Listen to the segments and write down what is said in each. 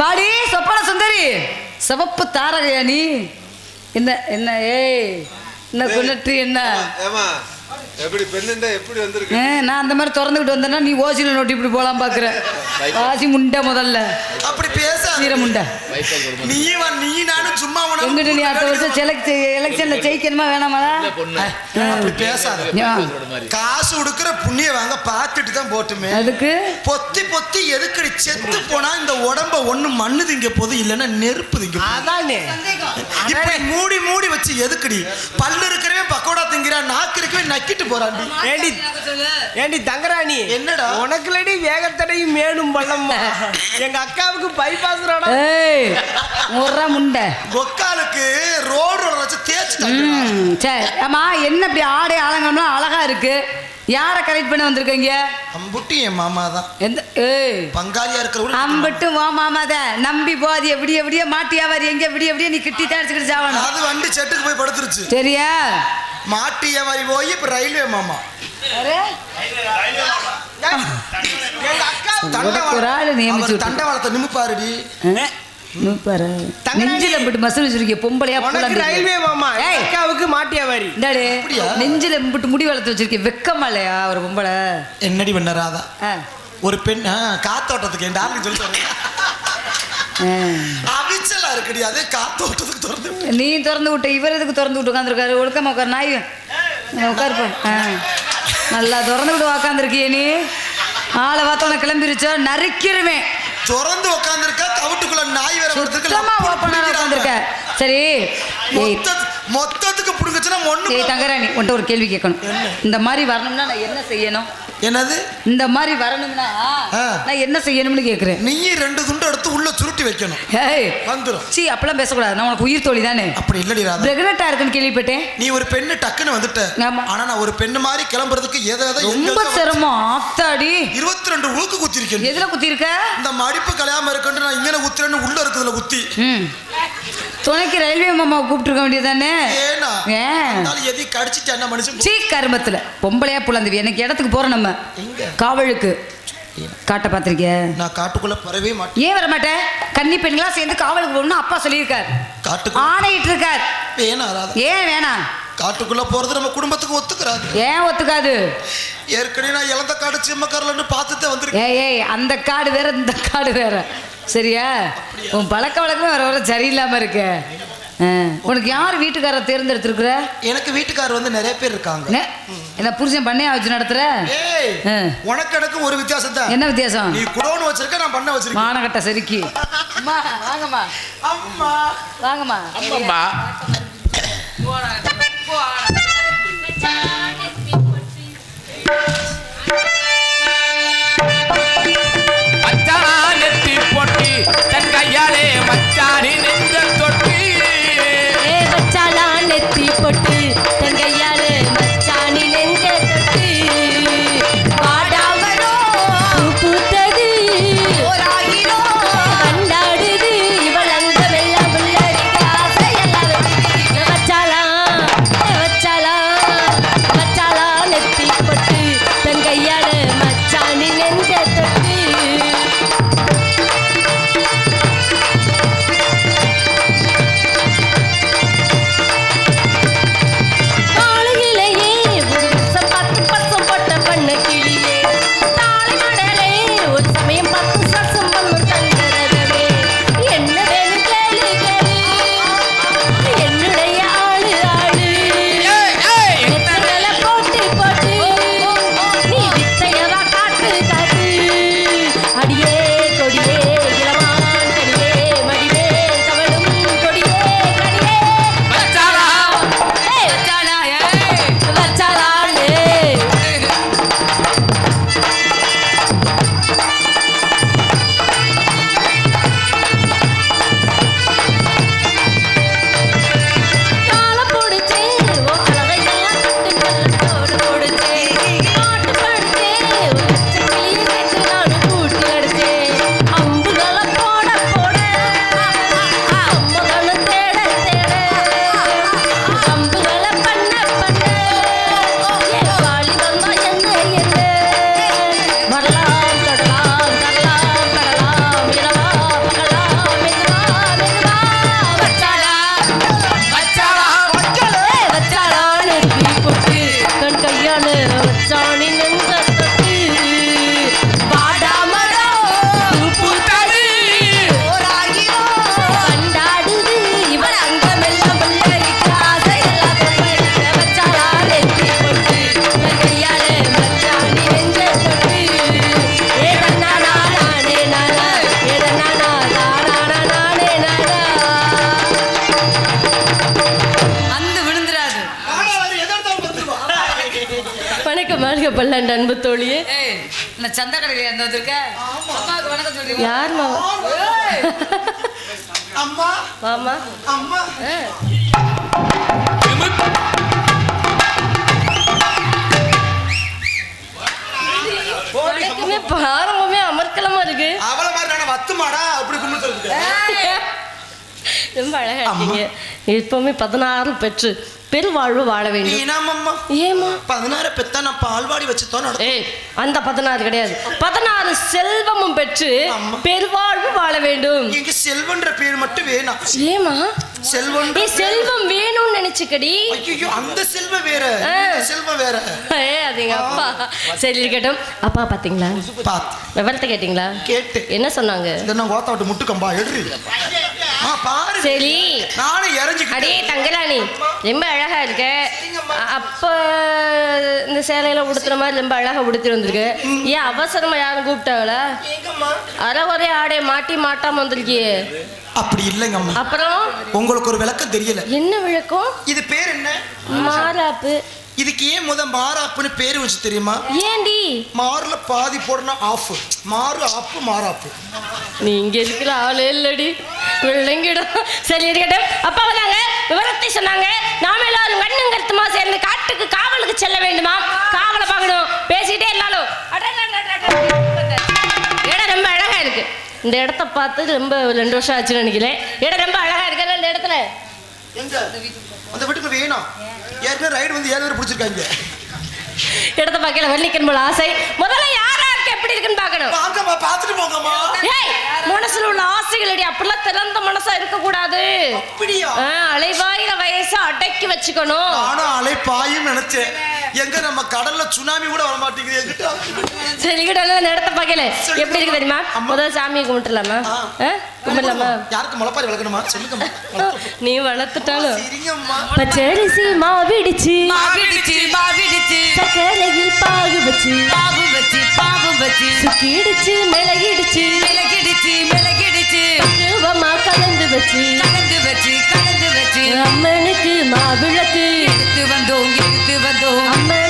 பாடி சொப்பன சுந்தரி. சிவப்பு தாரகையா நீ? என்ன என்ன ஏய் என்ன குன்னற்றி என்ன? ஏமா எப்படி பெண்ணுண்டா எப்படி வந்திருக்கு? நான் அந்த மாதிரி திறந்துக்கிட்டு வந்தேன்னா நீ ஓசியில் நோட்டி இப்படி போலாம் பாக்குற ஆசி முண்டை முதல்ல. அப்படி பேசாத சீர முண்டை. நீ வா நீ நானும் சும்மா எங்கிட்ட நீ அடுத்த வருஷம் செலக்ட் எலெக்ஷன்ல ஜெயிக்கணுமா வேணாமாடா? அப்படி பேசாத? காசு கொடுக்குற புண்ணிய வாங்க பார்த்துட்டு தான் போட்டுமே. அதுக்கு? பொத்தி பொத்தி எதுக்கடி? செத்து போனா இந்த உடம்ப ஒண்ணு மண்ணு திங்க போது இல்லைன்னா நெருப்பு திங்க போகுது. அதானே? இப்படி மூடி மூடி வச்சு எதுக்கடி? பல்லு இருக்கிறவே பக்கோடா திங்கிறான் நாக்கு இருக்கவே நக்கிட்டு போறான்டி. ஏண்டி ஏண்டி தங்கராணி? என்னடா? உனக்குலடி வேகத்தடையும் மேலும் பள்ளம்மா எங்க அக்காவுக்கு பைபாஸ் ரோடா ஏய் முறை முண்டை. கொக்காலுக்கு ரோடு வச்சு தேய்ச்சி சரி ஆமா என்ன இப்படி ஆடை ஆலங்கம்னா அழகா இருக்கு. யாரை கரெக்ட் பண்ண வந்திருக்கீங்க? அம்புட்டி என் மாமா தான் எந்த ஏய். பங்காளியா இருக்கிறவங்க அம்பிட்டு வா மாமாத. நம்பி போதிய விடிய விடிய மாட்டியாவாரி எங்க? விடிய விடிய நீ கிட்டி தாடிச்சுக்கிட்டு சாவணும். அது வண்டி செட்டுக்கு போய் படுத்துருச்சு. சரியா? மாட்டு வியாபாரி போய் இப்ப ரயில்வே மாமா. தண்டவாளத்தை நிமிப்பாருடி. நெஞ்சில இம்பிட்டு மசூல் வச்சிருக்கிய பொம்பளையா ரயில்வே மாமா. அக்காவுக்கு மாட்டியாவாரி இந்தாடி அப்படியா? நெஞ்சில இம்பிட்டு முடி வளர்த்து வச்சிருக்கிய வெக்கமா இல்லையா ஒரு பொம்பளை? என்னடி பண்ண ராதா. ஒரு பெண் காத்தோட்டத்துக்கு என் டார்லிங் சொல்லிட்டு ஆ. அவிச்சலா இருக்குடி அதே காத்தோட்டத்துக்கு திறந்து நீ திறந்து விட்ட இவர் எதுக்கு திறந்து விட்டு உட்காந்துருக்காரு ஒழுக்கமா உட்கார் நாய். உட்காருப்பா ஆ. நல்லா திறந்து விட்டு உட்காந்துருக்கிய நீ. ஆளை பார்த்தோன்னே கிளம்பிருச்சோ? நறுக்கிருவேன். திறந்து உட்காந்துருக்கா கவுட்டுக்குள்ள நாய் வேற உட்காந்துருக்க சரி. மொத்தத்துக்கு புடுங்குச்சுன்னா ஒண்ணு தங்கராணி உன்ட்ட ஒரு கேள்வி கேட்கணும். இந்த மாதிரி வரணும்னா நான் என்ன செய்யணும்? என்னது? இந்த மாதிரி வரணும்னா. நான் என்ன செய்யணும்னு கேட்குறேன் நீ ரெண்டு துண்டு எடுத்து உள்ள சுருட்டி வைக்கணும். ஏய். வந்துரும். சி அப்பெல்லாம் பேசக்கூடாது. நான் உனக்கு உயிர் தோழி தானே. அப்படி இல்லடி ராதா. பிரெக்னெண்டா இருக்குன்னு கேள்விப்பட்டேன். நீ ஒரு பெண்ணு டக்குன்னு வந்துட்ட. ஆமா. ஆனா நான் ஒரு பெண்ணு மாதிரி கிளம்புறதுக்கு எதை எதை ரொம்ப சிரமம். ஆத்தாடி. இருபத்தி ரெண்டு ஊக்கு குத்திருக்கேன். எதுல குத்திருக்க? இந்த மடிப்பு கலையாம இருக்குன்னு நான் இங்கே குத்துறேன்னு உள்ள இருக்குதுல குத்தி. ம். துணைக்கு ரயில்வே மாமாவை கூப்பிட்டுருக்க வேண்டியதானே எதையும் கடிச்சிட்டு என்ன மனுஷன் சீ கருமத்துல. பொம்பளையா புலந்தவி. எனக்கு இடத்துக்கு போறோம் நம்ம? காவலுக்கு. காட்ட பார்த்திருக்கிய? நான் காட்டுக்குள்ள பரவே மாட்டேன். ஏன் வர மாட்டேன் கன்னி பெண்களா சேர்ந்து காவலுக்கு போகணும்னு அப்பா சொல்லியிருக்கார். காட்டுக்குள்ள ஆணையிட்டு இருக்கார் வேணா ராதா. ஏன் வேணாம்? காட்டுக்குள்ள போறது நம்ம குடும்பத்துக்கு ஒத்துக்கிறாது ஏன் ஒத்துக்காது? ஏற்கனவே நான் இழந்த காடு சிம்மக்காரலன்னு பார்த்துட்டு வந்திருக்கேன். ஏய் அந்த காடு வேற இந்த காடு வேற. சரியா? உன் பழக்க வழக்கமே வர வர சரியில்லாம இருக்க. உனக்கு யார் வீட்டுக்காரரை தேர்ந்தெடுத்திருக்கிற? எனக்கு வீட்டுக்காரர் வந்து நிறைய பேர் இருக்காங்க. என்ன? புருஷன் பண்ணையா வச்சு நடத்துற. உனக்கு எனக்கு ஒரு வித்தியாசம் தான். என்ன வித்தியாசம்? நீ குடோன்னு வச்சிருக்க நான் பண்ண வச்சிருக்கேன். மானகட்ட செருக்கி அம்மா வாங்கம்மா. அம்மா. வாங்கம்மா. அம்மம்மா. தன் மச்சானி நெஞ்ச தொட்டி ஏ மச்சாலா நெத்தி பொட்டி பல்லாண்டு அன்பு தோழியே. ஏய் நான் சந்த கடையில் இருந்து வந்திருக்க? அம்மாவுக்கு வணக்கம் சொல்றீங்க யார் மாமா? அம்மா. மாமா. அம்மா. வணக்கமே பாரம்பமே அமர்க்கலமா இருக்கு. அவள மாதிரி நான் வத்துமாடா அப்படி கும்பிட்டு சொல்லிட்டு ரொம்ப அழகா இருக்கீங்க. எப்பவுமே பதினாறு பெற்று பெருவாழ்வு வாழ வேண்டும். ஏமா பதினாறு பெத்தா நான் பால்வாடி வச்சுதான் ஏய் அந்த பதினாறு கிடையாது. பதினாறு செல்வமும் பெற்று பெருவாழ்வு வாழ வேண்டும். எங்க செல்வன்ற பேர் மட்டும் வேணாம். ஏமா செல்வன் ஏய் செல்வம் வேணும்னு நினைச்சுக்கடி. ஐயோ அந்த செல்வம் வேற. செல்வம் வேற. ஏ அது எங்க அப்பா. சரி இருக்கட்டும். அப்பா பாத்தீங்களா? பாத்து. விவரத்தை கேட்டீங்களா? கேட்டு என்ன சொன்னாங்க? இந்த நான் கோத்த விட்டு முட்டுக்கம்பா பாரு சரி. நானும் இறஞ்சிக்கிட்டேன். அடே தங்கலாணி ரொம்ப அழகா இருக்க. அப்ப இந்த சேலையில உடுத்துற மாதிரி ரொம்ப அழகா உடுத்தி வந்திருக்கு. ஏன் அவசரமா யாரும் கூப்பிட்டாங்களா? அரை ஒரே ஆடைய மாட்டி மாட்டாம வந்திருக்கியே. அப்படி இல்லைங்க அப்புறம்? உங்களுக்கு ஒரு விளக்கம் தெரியல. என்ன விளக்கம்? இது பேர் என்ன? மாறாப்பு. இதுக்கு ஏன் முத மாறாப்புன்னு பேர் வச்சு தெரியுமா? ஏண்டி? மாறுல பாதி போடணும் ஆஃப். மாறு ஆப்பு மாறாப்பு. நீ இங்க இருக்கிற ஆளே இல்லடி. விளங்கிடும் சரி இருக்கட்டும். அப்பா வந்தாங்க. விவரத்தை சொன்னாங்க. நாம எல்லாரும் கண்ணும் கருத்துமா சேர்ந்து காட்டுக்கு காவலுக்கு செல்ல வேண்டுமா? காவலை பார்க்கணும். பேசிக்கிட்டே எல்லாரும் இடம் ரொம்ப அழகா இருக்கு. இந்த இடத்த பார்த்து ரொம்ப ரெண்டு வருஷம் ஆச்சுன்னு நினைக்கிறேன். இடம் ரொம்ப அழகா இருக்கு. இந்த இடத்துல? எங்க? அந்த வீட்டுக்கு வேணும். ஏற்கனவே ரைடு வந்து ஏழு பேர் பிடிச்சிருக்காங்க. இடத்த பார்க்கல வள்ளிக்கன் போல ஆசை. முதல்ல யார் யாருக்கு எப்படி இருக்குன்னு பார்க்கணும். வாங்கம்மா பார்த்துட்டு போங்கம்மா. ஏய் மனசுல உள்ள ஆசைகளடி அப்படிலாம் திறந்த மனசா இருக்க கூடாது அப்படியா அலைவாயிர வயசை அடக்கி வச்சுக்கணும். நானும் அலை பாயும் நினைச்சேன். எங்க நம்ம கடல்ல சுனாமி கூட வர மாட்டேங்குது எங்கிட்ட? சரி கிட்ட இந்த இடத்த பார்க்கல எப்படி இருக்கு தெரியுமா? முதல்ல சாமியை கும்பிட்டுலாமா? கும்பிடலாமா? யாருக்கு முளைப்பாரி விளக்கணுமா சொல்லுங்கம்மா நீ வளர்த்துட்டாலும். பச்சரிசி மாவிடிச்சு. மாவிடுச்சு மாவிடுச்சு. சக்கரையில் பாகு வச்சு. பாபு வச்சு பாபு வச்சு. சுக்கிடுச்சு மிளகிடுச்சு. மிளகிடுச்சு மிளகிடுச்சு. பக்குவமா கலந்து வச்சு. கலந்து வச்சு கலந்து வச்சு. அம்மனுக்கு மாவிளக்கு. எடுத்து வந்தோம் எடுத்து வந்தோம். அம்மனவ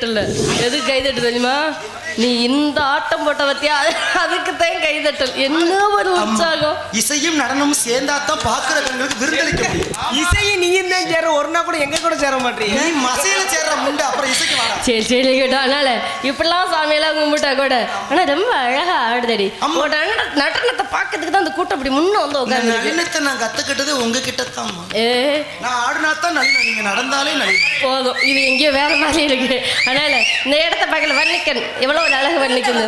கைதட்டல எதுக்கு கைதட்டு தெரியுமா? நீ இந்த ஆட்டம் போட்ட பத்தியா? அதுக்கு தான் கை தட்டல். என்ன ஒரு உற்சாகம்? இசையும் நடனமும் சேர்ந்தாதான் பாக்குற கண்களுக்கு விருந்தளிக்க முடியும். இசையும் நீயும் தான் சேர ஒரு நாள் கூட எங்க கூட சேர மாட்டீங்க? நீ மசையில சேர்ற முண்டை அப்புறம் இசைக்கு சரி சரி கேட்டோம் அதனால இப்படிலாம் சாமியெல்லாம் கும்பிட்டா கூட ஆனா ரொம்ப அழகா ஆடுதடி. நட- நடனத்தை பார்க்கறதுக்கு தான் அந்த கூட்டம் அப்படி முன்ன வந்து உட்காந்து நளினத்தை நான் கத்துக்கிட்டது உங்ககிட்ட தான் ஏ. நான் ஆடினா தான் நளினம் நீங்க நடந்தாலே நளினம் போதும். இது எங்கேயோ வேற மாதிரி இருக்கு. அதனால இந்த இடத்த பார்க்கல வர்ணிக்கன் எவ்வளவு ஒரு அழகு வர்ணிக்குது.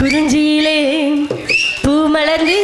குறிஞ்சியிலே பூ மலர்ந்து